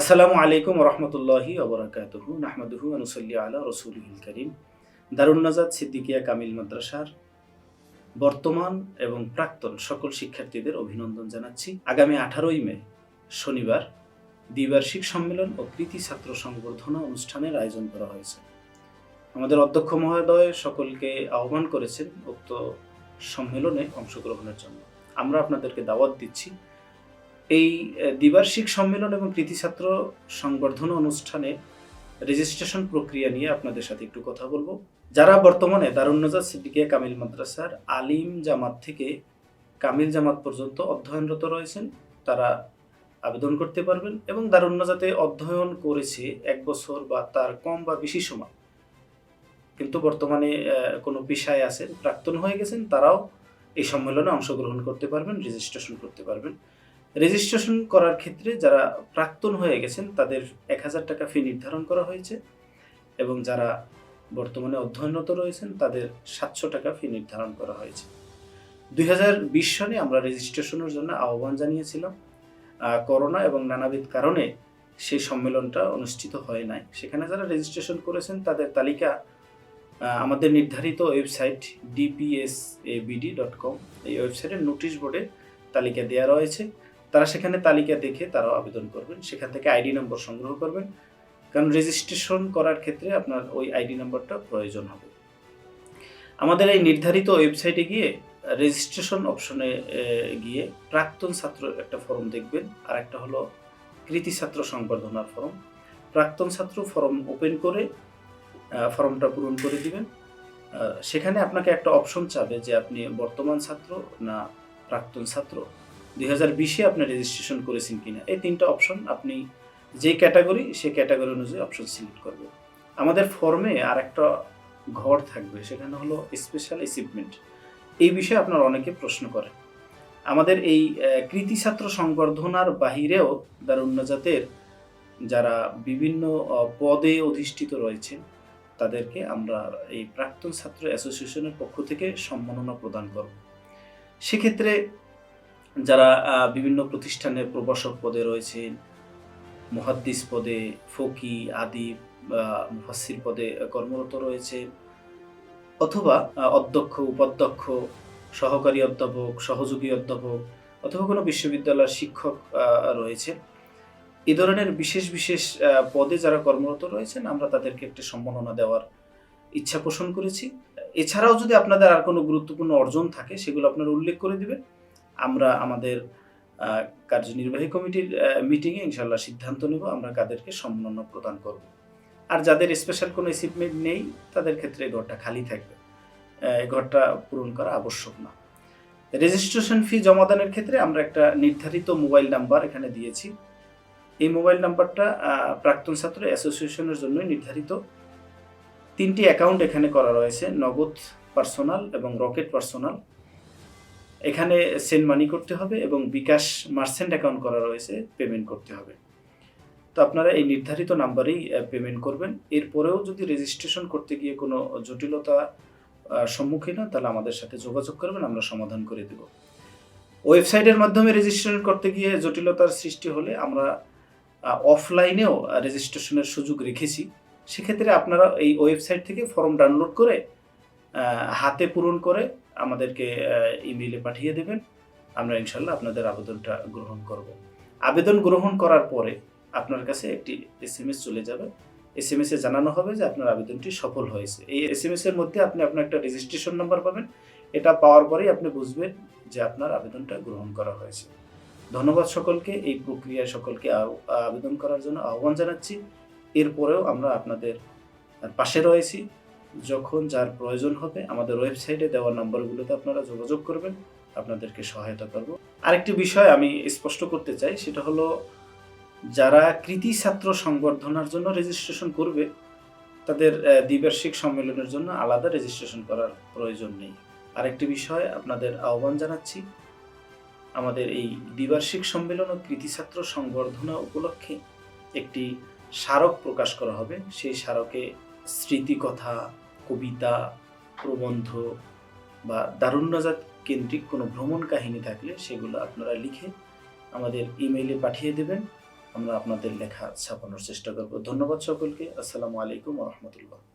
আসসালামু আলাইকুম রহমতুল্লাহি ওবরাকাতুহু, নাহমাদুহু আনুসল্লি আলা রসুলহিল করিম। দারুন্নাজাদ সিদ্দিকিয়া কামিল মাদ্রাসার বর্তমান এবং প্রাক্তন সকল শিক্ষার্থীদের অভিনন্দন জানাচ্ছি। আগামী আঠারোই মে, শনিবার, দ্বিবার্ষিক সম্মেলন ও কৃতি ছাত্র সংবর্ধনা অনুষ্ঠানের আয়োজন করা হয়েছে। আমাদের অধ্যক্ষ মহোদয় সকলকে আহ্বান করেছেন উক্ত সম্মেলনে অংশগ্রহণের জন্য। আমরা আপনাদেরকে দাওয়াত দিচ্ছি এই দ্বিবার্ষিক সম্মেলন এবং কৃতি ছাত্র সংবর্ধনা অনুষ্ঠানে রেজিস্ট্রেশন প্রক্রিয়া নিয়ে আপনাদের সাথে একটু কথা বলব। যারা বর্তমানে দারুন্নজাদ সিদ্দিকিয়া কামিল মাদ্রাসার আলিম জামাত থেকে কামিল জামাত পর্যন্ত অধ্যয়নরত রয়েছেন, তারা আবেদন করতে পারবেন এবং দারুন্নজাতে অধ্যয়ন করেছে এক বছর বা তার কম বা বেশি সময়। কিন্তু বর্তমানে কোনো পেশায় আছেন প্রাক্তন হয়ে গেছেন, তারাও এই সম্মেলনে অংশগ্রহণ করতে পারবেন রেজিস্ট্রেশন করতে পারবেন। রেজিস্ট্রেশন করার ক্ষেত্রে যারা প্রাক্তন হয়ে গেছেন, তাদের এক হাজার টাকা ফি নির্ধারণ করা হয়েছে এবং যারা বর্তমানে অধ্যয়নরত রয়েছেন, তাদের সাতশো টাকা ফি নির্ধারণ করা হয়েছে। দুই হাজার বিশ সনে আমরা রেজিস্ট্রেশনের জন্য আহ্বান জানিয়েছিলাম। করোনা এবং নানাবিধ কারণে সেই সম্মেলনটা অনুষ্ঠিত হয় নাই। সেখানে যারা রেজিস্ট্রেশন করেছেন, তাদের তালিকা আমাদের নির্ধারিত website DPS BD dot com এই ওয়েবসাইটের নোটিশ বোর্ডে তালিকা দেওয়া রয়েছে। তারা সেখানে তালিকা দেখে তারাও আবেদন করবেন। সেখান থেকে আইডি নম্বর সংগ্রহ করবেন। কারণ রেজিস্ট্রেশন করার ক্ষেত্রে আপনার ওই আইডি নম্বরটা প্রয়োজন হবে। আমাদের এই নির্ধারিত ওয়েবসাইটে গিয়ে রেজিস্ট্রেশন অপশনে গিয়ে প্রাক্তন ছাত্র একটা ফর্ম দেখবেন। আর একটা হলো কৃতি ছাত্র সংবর্ধনার ফর্ম প্রাক্তন ছাত্র ফর্ম ওপেন করে ফর্মটা পূরণ করে দিবেন। সেখানে আপনাকে একটা অপশন চাবে যে আপনি বর্তমান ছাত্র না প্রাক্তন ছাত্র। দুই হাজার বিশে আপনি রেজিস্ট্রেশন করেছেন কিনা, এই তিনটা অপশন আপনি যে ক্যাটাগরি সেই ক্যাটাগরি অনুযায়ী অপশন সিলেক্ট করবেন। আমাদের ফর্মে আর একটা ঘর থাকবে, সেখানে হলো স্পেশাল অ্যাচিভমেন্ট এই বিষয়ে আপনার অনেকে প্রশ্ন করে। আমাদের এই কৃতি ছাত্র সংবর্ধনার বাহিরেও দারুন্নজাতের যারা বিভিন্ন পদে অধিষ্ঠিত রয়েছেন, তাদেরকে আমরা এই প্রাক্তন ছাত্র অ্যাসোসিয়েশনের পক্ষ থেকে সম্মাননা প্রদান করব। সেক্ষেত্রে যারা বিভিন্ন প্রতিষ্ঠানে প্রভাষক পদে রয়েছেন, মুহাদ্দিস পদে ফকি, আদিব মুফাসির পদে কর্মরত রয়েছে অথবা অধ্যক্ষ, উপাধ্যক্ষ, সহকারী অধ্যাপক, সহযোগী অধ্যাপক, অথবা কোনো বিশ্ববিদ্যালয়ের শিক্ষক রয়েছে এ ধরনের বিশেষ বিশেষ পদে যারা কর্মরত রয়েছেন, আমরা তাদেরকে একটি সম্মাননা দেওয়ার ইচ্ছা পোষণ করেছি। এছাড়াও যদি আপনাদের আর কোনো গুরুত্বপূর্ণ অর্জন থাকে, সেগুলো আপনারা উল্লেখ করে দিবেন। আমরা আমাদের কার্যনির্বাহী কমিটির মিটিংয়ে ইনশাল্লাহ সিদ্ধান্ত নেব, আমরা কাদেরকে সম্মাননা প্রদান করব। আর যাদের স্পেশাল কোনো অ্যাচিভমেন্ট নেই, তাদের ক্ষেত্রে ঘরটা খালি থাকবে। এই ঘরটা পূরণ করা আবশ্যক না। রেজিস্ট্রেশন ফি জমাদানের ক্ষেত্রে আমরা একটা নির্ধারিত মোবাইল নাম্বার এখানে দিয়েছি। এই মোবাইল নাম্বারটা প্রাক্তন ছাত্র অ্যাসোসিয়েশনের জন্যই নির্ধারিত। তিনটি অ্যাকাউন্ট এখানে করা রয়েছে, নগদ পার্সোনাল এবং রকেট পার্সোনাল এখানে সেন্ড মানি করতে হবে এবং বিকাশ মার্চেন্ট অ্যাকাউন্ট করা রয়েছে পেমেন্ট করতে হবে। তো আপনারা এই নির্ধারিত নাম্বারেই পেমেন্ট করবেন। এরপরেও যদি রেজিস্ট্রেশন করতে গিয়ে কোনো জটিলতা সম্মুখীন হন, তাহলে আমাদের সাথে যোগাযোগ করবেন, আমরা সমাধান করে দেব। ওয়েবসাইটের মাধ্যমে রেজিস্ট্রেশন করতে গিয়ে জটিলতার সৃষ্টি হলে আমরা অফলাইনেও রেজিস্ট্রেশনের সুযোগ রেখেছি। সেক্ষেত্রে আপনারা এই ওয়েবসাইট থেকে ফর্ম ডাউনলোড করে হাতে পূরণ করে আমাদেরকে ইমেইলে পাঠিয়ে দেবেন। আমরা ইনশাল্লাহ আপনাদের আবেদনটা গ্রহণ করব। আবেদন গ্রহণ করার পরে আপনার কাছে একটি এস এম এস চলে যাবে। এস এম এস জানানো হবে যে আপনার আবেদনটি সফল হয়েছে। এই এস এম এস এর মধ্যে আপনি আপনার একটা রেজিস্ট্রেশন নাম্বার পাবেন। এটা পাওয়ার পরেই আপনি বুঝবেন যে আপনার আবেদনটা গ্রহণ করা হয়েছে। ধন্যবাদ সকলকে। এই প্রক্রিয়ায় সকলকে আবেদন করার জন্য আহ্বান জানাচ্ছি। এরপরেও আমরা আপনাদের পাশে রয়েছি। যখন যার প্রয়োজন হবে, আমাদের ওয়েবসাইটে দেওয়া নাম্বারগুলোতে আপনারা যোগাযোগ করবেন। আপনাদেরকে সহায়তা করব। আরেকটি বিষয় আমি স্পষ্ট করতে চাই, সেটা হলো যারা কৃতি ছাত্র সংবর্ধনার জন্য রেজিস্ট্রেশন করবে, তাদের দ্বিবার্ষিক সম্মেলনের জন্য আলাদা রেজিস্ট্রেশন করার প্রয়োজন নেই। আরেকটি বিষয়, আপনাদের আহ্বান জানাচ্ছি, আমাদের এই দ্বিবার্ষিক সম্মেলন ও কৃতি ছাত্র সংবর্ধনা উপলক্ষে একটি স্মারক প্রকাশ করা হবে। সেই স্মারকে স্মৃতিকথা কবিতা, প্রবন্ধ বা দারুণ্যজাত কেন্দ্রিক কোনো ভ্রমণ কাহিনী থাকলে সেগুলো আপনারা লিখে আমাদের ইমেইলে পাঠিয়ে দেবেন। আমরা আপনাদের লেখা ছাপানোর চেষ্টা করব। ধন্যবাদ সকলকে। আসসালামু আলাইকুম রহমতুল্লাহ।